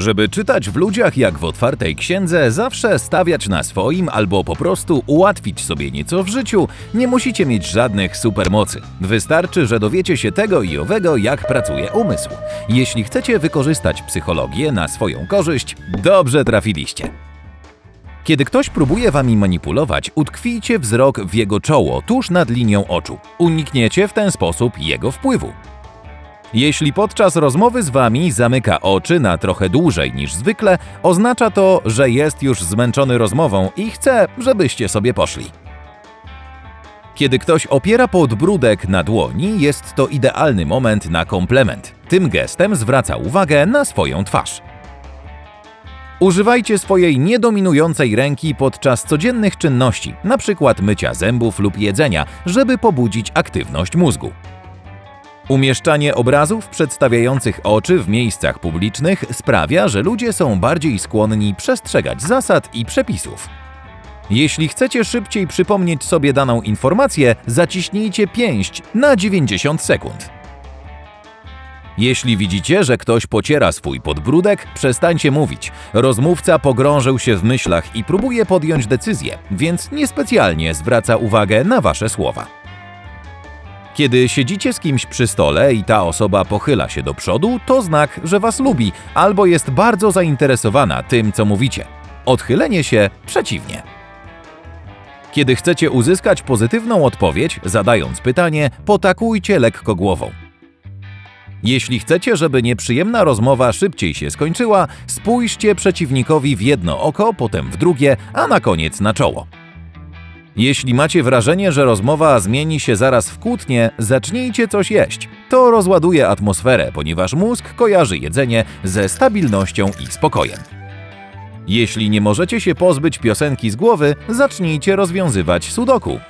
Żeby czytać w ludziach jak w otwartej księdze, zawsze stawiać na swoim albo po prostu ułatwić sobie nieco w życiu, nie musicie mieć żadnych supermocy. Wystarczy, że dowiecie się tego i owego, jak pracuje umysł. Jeśli chcecie wykorzystać psychologię na swoją korzyść, dobrze trafiliście. Kiedy ktoś próbuje wami manipulować, utkwijcie wzrok w jego czoło, tuż nad linią oczu. Unikniecie w ten sposób jego wpływu. Jeśli podczas rozmowy z wami zamyka oczy na trochę dłużej niż zwykle, oznacza to, że jest już zmęczony rozmową i chce, żebyście sobie poszli. Kiedy ktoś opiera podbródek na dłoni, jest to idealny moment na komplement. Tym gestem zwraca uwagę na swoją twarz. Używajcie swojej niedominującej ręki podczas codziennych czynności, np. mycia zębów lub jedzenia, żeby pobudzić aktywność mózgu. Umieszczanie obrazów przedstawiających oczy w miejscach publicznych sprawia, że ludzie są bardziej skłonni przestrzegać zasad i przepisów. Jeśli chcecie szybciej przypomnieć sobie daną informację, zaciśnijcie pięść na 90 sekund. Jeśli widzicie, że ktoś pociera swój podbródek, przestańcie mówić. Rozmówca pogrążył się w myślach i próbuje podjąć decyzję, więc niespecjalnie zwraca uwagę na wasze słowa. Kiedy siedzicie z kimś przy stole i ta osoba pochyla się do przodu, to znak, że was lubi albo jest bardzo zainteresowana tym, co mówicie. Odchylenie się przeciwnie. Kiedy chcecie uzyskać pozytywną odpowiedź, zadając pytanie, potakujcie lekko głową. Jeśli chcecie, żeby nieprzyjemna rozmowa szybciej się skończyła, spójrzcie przeciwnikowi w jedno oko, potem w drugie, a na koniec na czoło. Jeśli macie wrażenie, że rozmowa zmieni się zaraz w kłótnię, zacznijcie coś jeść. To rozładuje atmosferę, ponieważ mózg kojarzy jedzenie ze stabilnością i spokojem. Jeśli nie możecie się pozbyć piosenki z głowy, zacznijcie rozwiązywać sudoku.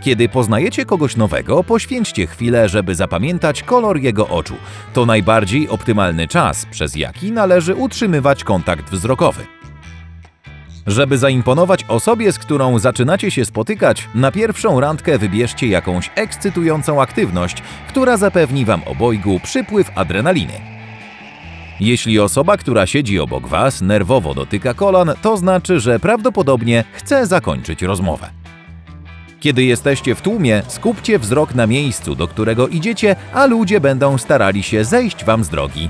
Kiedy poznajecie kogoś nowego, poświęćcie chwilę, żeby zapamiętać kolor jego oczu. To najbardziej optymalny czas, przez jaki należy utrzymywać kontakt wzrokowy. Żeby zaimponować osobie, z którą zaczynacie się spotykać, na pierwszą randkę wybierzcie jakąś ekscytującą aktywność, która zapewni wam obojgu przypływ adrenaliny. Jeśli osoba, która siedzi obok was, nerwowo dotyka kolan, to znaczy, że prawdopodobnie chce zakończyć rozmowę. Kiedy jesteście w tłumie, skupcie wzrok na miejscu, do którego idziecie, a ludzie będą starali się zejść wam z drogi.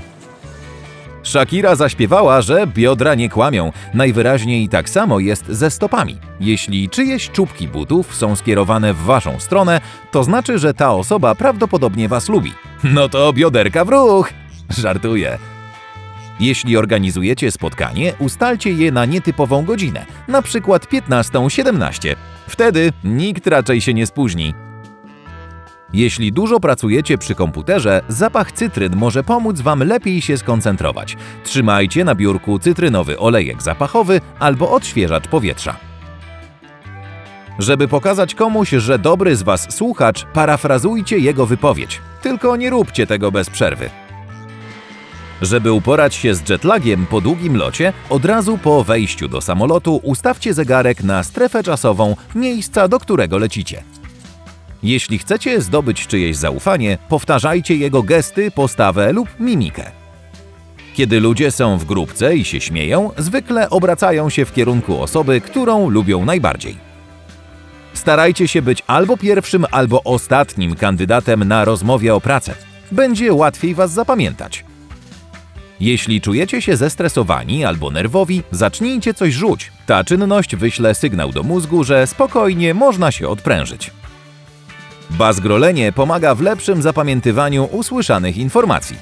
Shakira zaśpiewała, że biodra nie kłamią. Najwyraźniej tak samo jest ze stopami. Jeśli czyjeś czubki butów są skierowane w waszą stronę, to znaczy, że ta osoba prawdopodobnie was lubi. No to bioderka w ruch! Żartuję. Jeśli organizujecie spotkanie, ustalcie je na nietypową godzinę, na przykład 15-17. Wtedy nikt raczej się nie spóźni. Jeśli dużo pracujecie przy komputerze, zapach cytryn może pomóc Wam lepiej się skoncentrować. Trzymajcie na biurku cytrynowy olejek zapachowy albo odświeżacz powietrza. Żeby pokazać komuś, że dobry z Was słuchacz, parafrazujcie jego wypowiedź. Tylko nie róbcie tego bez przerwy. Żeby uporać się z jetlagiem po długim locie, od razu po wejściu do samolotu ustawcie zegarek na strefę czasową miejsca, do którego lecicie. Jeśli chcecie zdobyć czyjeś zaufanie, powtarzajcie jego gesty, postawę lub mimikę. Kiedy ludzie są w grupce i się śmieją, zwykle obracają się w kierunku osoby, którą lubią najbardziej. Starajcie się być albo pierwszym, albo ostatnim kandydatem na rozmowie o pracę. Będzie łatwiej Was zapamiętać. Jeśli czujecie się zestresowani albo nerwowi, zacznijcie coś rzuć. Ta czynność wyśle sygnał do mózgu, że spokojnie można się odprężyć. Bazgrolenie pomaga w lepszym zapamiętywaniu usłyszanych informacji.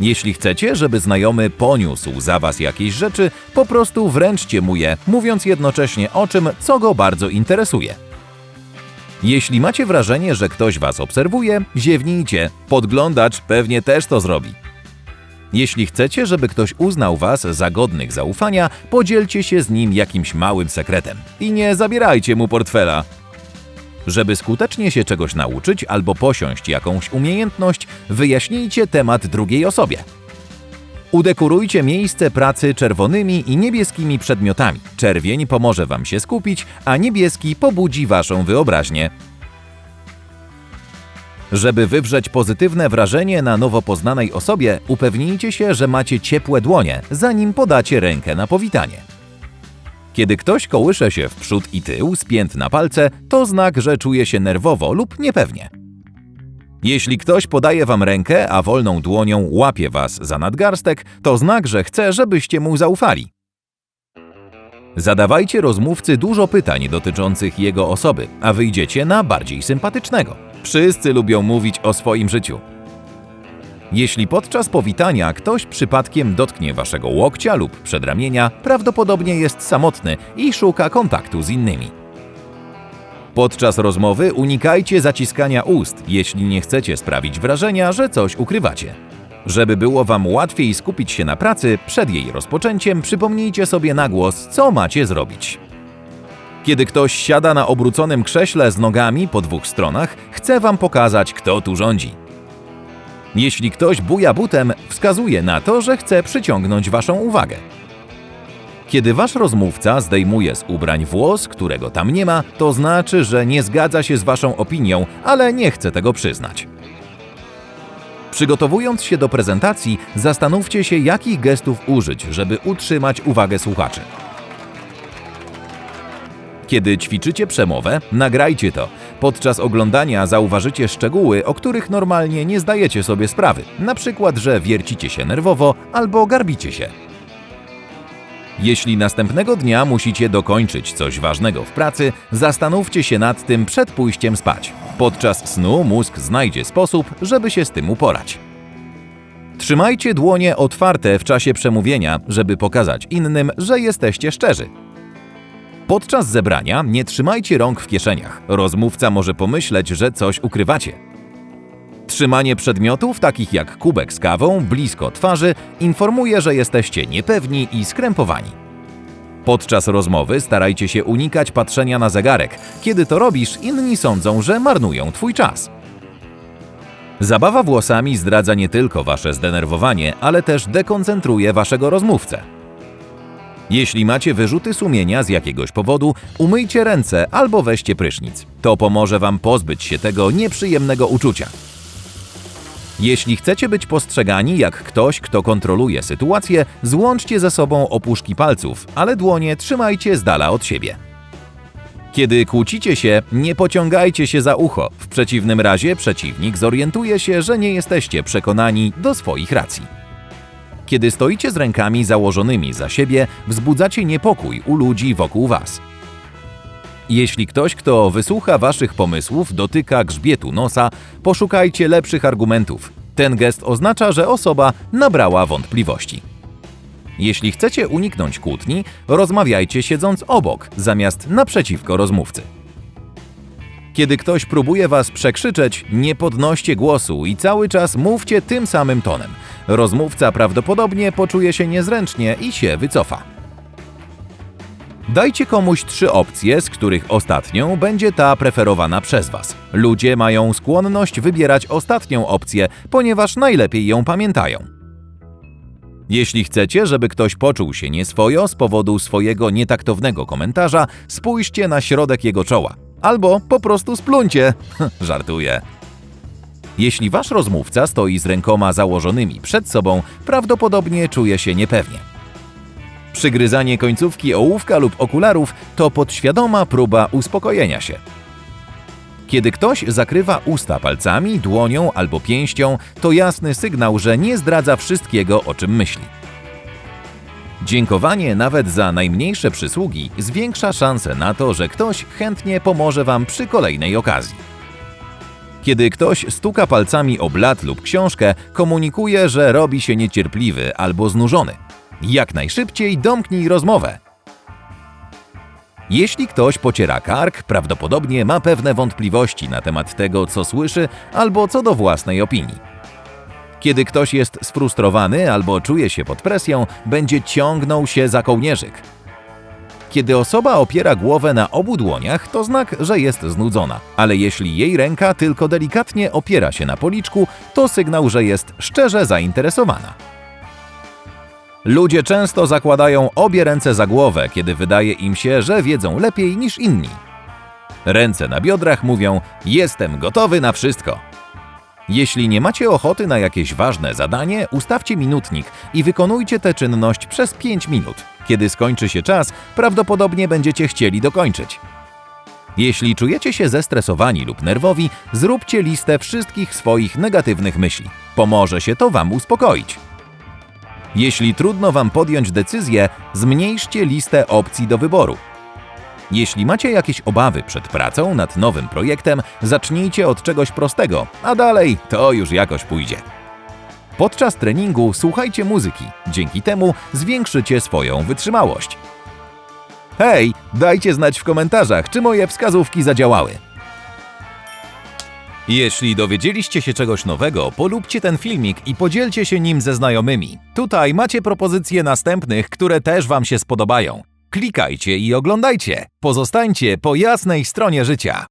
Jeśli chcecie, żeby znajomy poniósł za was jakieś rzeczy, po prostu wręczcie mu je, mówiąc jednocześnie o czym, co go bardzo interesuje. Jeśli macie wrażenie, że ktoś was obserwuje, ziewnijcie. Podglądacz pewnie też to zrobi. Jeśli chcecie, żeby ktoś uznał was za godnych zaufania, podzielcie się z nim jakimś małym sekretem. I nie zabierajcie mu portfela. Żeby skutecznie się czegoś nauczyć albo posiąść jakąś umiejętność, wyjaśnijcie temat drugiej osobie. Udekorujcie miejsce pracy czerwonymi i niebieskimi przedmiotami. Czerwień pomoże Wam się skupić, a niebieski pobudzi Waszą wyobraźnię. Żeby wywrzeć pozytywne wrażenie na nowo poznanej osobie, upewnijcie się, że macie ciepłe dłonie, zanim podacie rękę na powitanie. Kiedy ktoś kołysze się w przód i tył, spięt na palce, to znak, że czuje się nerwowo lub niepewnie. Jeśli ktoś podaje wam rękę, a wolną dłonią łapie was za nadgarstek, to znak, że chce, żebyście mu zaufali. Zadawajcie rozmówcy dużo pytań dotyczących jego osoby, a wyjdziecie na bardziej sympatycznego. Wszyscy lubią mówić o swoim życiu. Jeśli podczas powitania ktoś przypadkiem dotknie waszego łokcia lub przedramienia, prawdopodobnie jest samotny i szuka kontaktu z innymi. Podczas rozmowy unikajcie zaciskania ust, jeśli nie chcecie sprawić wrażenia, że coś ukrywacie. Żeby było Wam łatwiej skupić się na pracy, przed jej rozpoczęciem przypomnijcie sobie na głos, co macie zrobić. Kiedy ktoś siada na obróconym krześle z nogami po dwóch stronach, chce Wam pokazać, kto tu rządzi. Jeśli ktoś buja butem, wskazuje na to, że chce przyciągnąć Waszą uwagę. Kiedy Wasz rozmówca zdejmuje z ubrań włos, którego tam nie ma, to znaczy, że nie zgadza się z Waszą opinią, ale nie chce tego przyznać. Przygotowując się do prezentacji, zastanówcie się, jakich gestów użyć, żeby utrzymać uwagę słuchaczy. Kiedy ćwiczycie przemowę, nagrajcie to. Podczas oglądania zauważycie szczegóły, o których normalnie nie zdajecie sobie sprawy, na przykład, że wiercicie się nerwowo albo garbicie się. Jeśli następnego dnia musicie dokończyć coś ważnego w pracy, zastanówcie się nad tym przed pójściem spać. Podczas snu mózg znajdzie sposób, żeby się z tym uporać. Trzymajcie dłonie otwarte w czasie przemówienia, żeby pokazać innym, że jesteście szczerzy. Podczas zebrania nie trzymajcie rąk w kieszeniach. Rozmówca może pomyśleć, że coś ukrywacie. Trzymanie przedmiotów, takich jak kubek z kawą, blisko twarzy, informuje, że jesteście niepewni i skrępowani. Podczas rozmowy starajcie się unikać patrzenia na zegarek. Kiedy to robisz, inni sądzą, że marnują twój czas. Zabawa włosami zdradza nie tylko wasze zdenerwowanie, ale też dekoncentruje waszego rozmówcę. Jeśli macie wyrzuty sumienia z jakiegoś powodu, umyjcie ręce albo weźcie prysznic. To pomoże wam pozbyć się tego nieprzyjemnego uczucia. Jeśli chcecie być postrzegani jak ktoś, kto kontroluje sytuację, złączcie ze sobą opuszki palców, ale dłonie trzymajcie z dala od siebie. Kiedy kłócicie się, nie pociągajcie się za ucho. W przeciwnym razie przeciwnik zorientuje się, że nie jesteście przekonani do swoich racji. Kiedy stoicie z rękami założonymi za siebie, wzbudzacie niepokój u ludzi wokół was. Jeśli ktoś, kto wysłucha waszych pomysłów, dotyka grzbietu nosa, poszukajcie lepszych argumentów. Ten gest oznacza, że osoba nabrała wątpliwości. Jeśli chcecie uniknąć kłótni, rozmawiajcie siedząc obok, zamiast naprzeciwko rozmówcy. Kiedy ktoś próbuje was przekrzyczeć, nie podnoście głosu i cały czas mówcie tym samym tonem. Rozmówca prawdopodobnie poczuje się niezręcznie i się wycofa. Dajcie komuś trzy opcje, z których ostatnią będzie ta preferowana przez Was. Ludzie mają skłonność wybierać ostatnią opcję, ponieważ najlepiej ją pamiętają. Jeśli chcecie, żeby ktoś poczuł się nieswojo z powodu swojego nietaktownego komentarza, spójrzcie na środek jego czoła. Albo po prostu spluncie. Żartuję. Jeśli wasz rozmówca stoi z rękoma założonymi przed sobą, prawdopodobnie czuje się niepewnie. Przygryzanie końcówki ołówka lub okularów to podświadoma próba uspokojenia się. Kiedy ktoś zakrywa usta palcami, dłonią albo pięścią, to jasny sygnał, że nie zdradza wszystkiego, o czym myśli. Dziękowanie nawet za najmniejsze przysługi zwiększa szanse na to, że ktoś chętnie pomoże Wam przy kolejnej okazji. Kiedy ktoś stuka palcami o blat lub książkę, komunikuje, że robi się niecierpliwy albo znużony. Jak najszybciej domknij rozmowę. Jeśli ktoś pociera kark, prawdopodobnie ma pewne wątpliwości na temat tego, co słyszy, albo co do własnej opinii. Kiedy ktoś jest sfrustrowany albo czuje się pod presją, będzie ciągnął się za kołnierzyk. Kiedy osoba opiera głowę na obu dłoniach, to znak, że jest znudzona, ale jeśli jej ręka tylko delikatnie opiera się na policzku, to sygnał, że jest szczerze zainteresowana. Ludzie często zakładają obie ręce za głowę, kiedy wydaje im się, że wiedzą lepiej niż inni. Ręce na biodrach mówią: Jestem gotowy na wszystko. Jeśli nie macie ochoty na jakieś ważne zadanie, ustawcie minutnik i wykonujcie tę czynność przez 5 minut. Kiedy skończy się czas, prawdopodobnie będziecie chcieli dokończyć. Jeśli czujecie się zestresowani lub nerwowi, zróbcie listę wszystkich swoich negatywnych myśli. Pomoże się to Wam uspokoić. Jeśli trudno Wam podjąć decyzję, zmniejszcie listę opcji do wyboru. Jeśli macie jakieś obawy przed pracą nad nowym projektem, zacznijcie od czegoś prostego, a dalej to już jakoś pójdzie. Podczas treningu słuchajcie muzyki, dzięki temu zwiększycie swoją wytrzymałość. Hej, dajcie znać w komentarzach, czy moje wskazówki zadziałały. Jeśli dowiedzieliście się czegoś nowego, polubcie ten filmik i podzielcie się nim ze znajomymi. Tutaj macie propozycje następnych, które też Wam się spodobają. Klikajcie i oglądajcie. Pozostańcie po jasnej stronie życia.